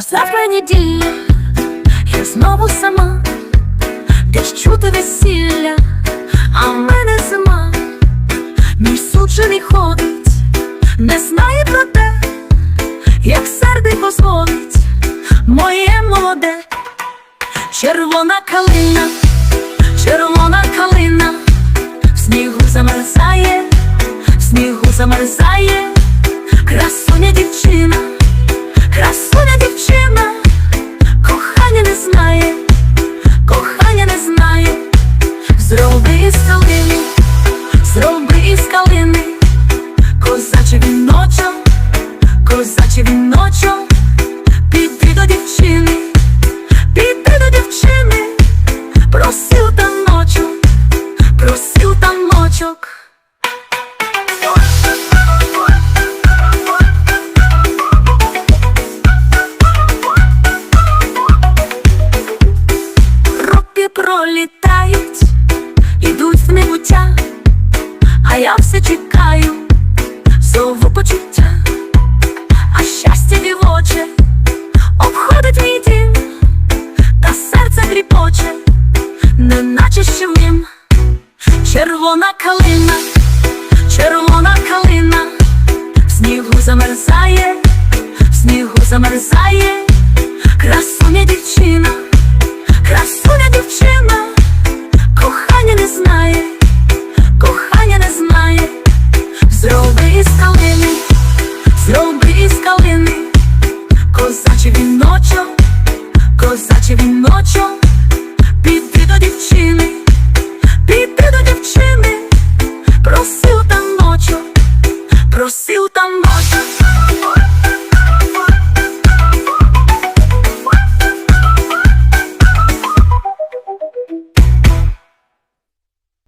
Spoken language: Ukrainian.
Завтра неділя, я знову сама, десь чути весілля, а в мене зима, мій суджений ходить, не знає про те, як сердий позволить моє молоде, червона калина, червона калина, в снігу замерзає, в снігу замерзає, красуня дівчина, красуня зроби із калини, зроби із калини, козаче віночок, козаче віночок, піди до дівчини, піди до дівчини, просив таночок, просив таночок. Роки пролітають, в а я все чекаю, зову почуття, а щастя дівоче обходить мій дім, та серце гріпоче, неначе щемнім. Червона калина, червона калина, в снігу замерзає, в снігу замерзає, красуня дівчина. Козаче віночок, піди до дівчини, піди до дівчини, просив таночок, просив таночок.